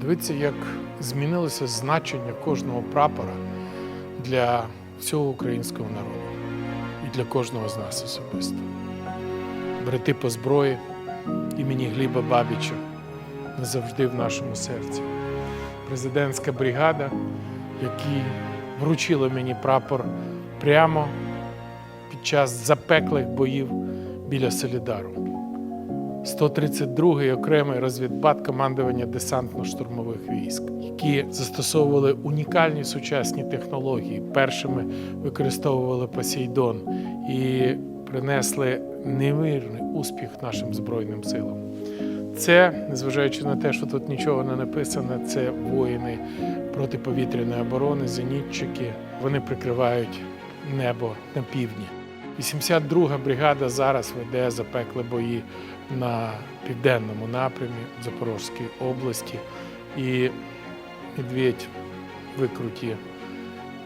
Дивіться, як змінилося значення кожного прапора для всього українського народу і для кожного з нас особисто. Брати по зброї імені Гліба Бабіча назавжди в нашому серці. Президентська бригада, які вручили мені прапор прямо під час запеклих боїв біля Солідару. 132-й окремий розвідбат командування десантно-штурмових військ, які застосовували унікальні сучасні технології, першими використовували Посейдон і принесли невірний успіх нашим збройним силам. Це, незважаючи на те, що тут нічого не написано, це воїни протиповітряної оборони, зенітчики. Вони прикривають небо на півдні. 82-га бригада зараз веде запекли бої на південному напрямі в Запорозькій області і Медведь викруті.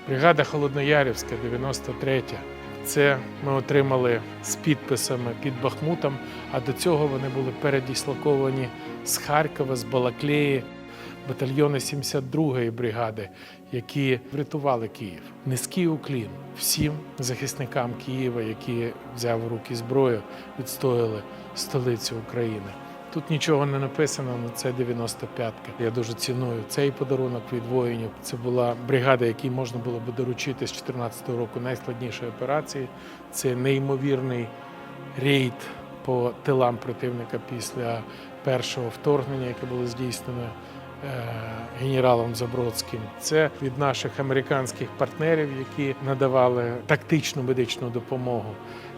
Бригада Холодноярівська, 93-я. Це ми отримали з підписами під Бахмутом, а до цього вони були передіслоковані з Харкова, з Балаклеї, батальйони 72-ї бригади, які врятували Київ. Низький уклін всім захисникам Києва, які взяв в руки зброю, відстояли столицю України. Тут нічого не написано, але це 95-ка. Я дуже ціную цей подарунок від воїнів. Це була бригада, якій можна було би доручити з 14 року найскладнішої операції. Це неймовірний рейд по тилам противника після першого вторгнення, яке було здійснено генералом Забродським. Це від наших американських партнерів, які надавали тактичну медичну допомогу.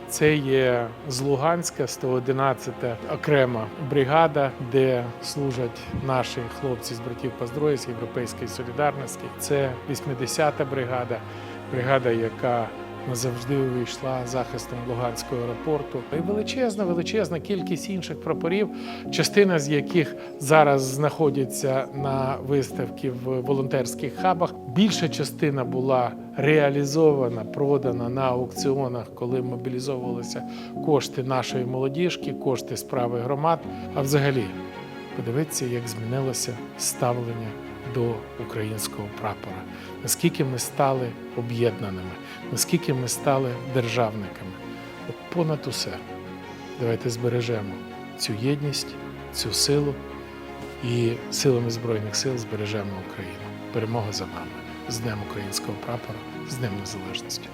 Це є з Луганська 111-та окрема бригада, де служать наші хлопці з братів по зброї з Європейської солідарності. Це 80-та бригада, бригада, яка назавжди увійшла захистом Луганського аеропорту. І величезна, величезна кількість інших прапорів, частина з яких зараз знаходяться на виставці в волонтерських хабах. Більша частина була реалізована, продана на аукціонах, коли мобілізовувалися кошти нашої молодіжки, кошти справи громад. А взагалі, подивіться, як змінилося ставлення до українського прапора, наскільки ми стали об'єднаними, наскільки ми стали державниками. От понад усе, давайте збережемо цю єдність, цю силу і силами Збройних сил збережемо Україну. Перемога за нами з Днем українського прапора, з Днем Незалежності.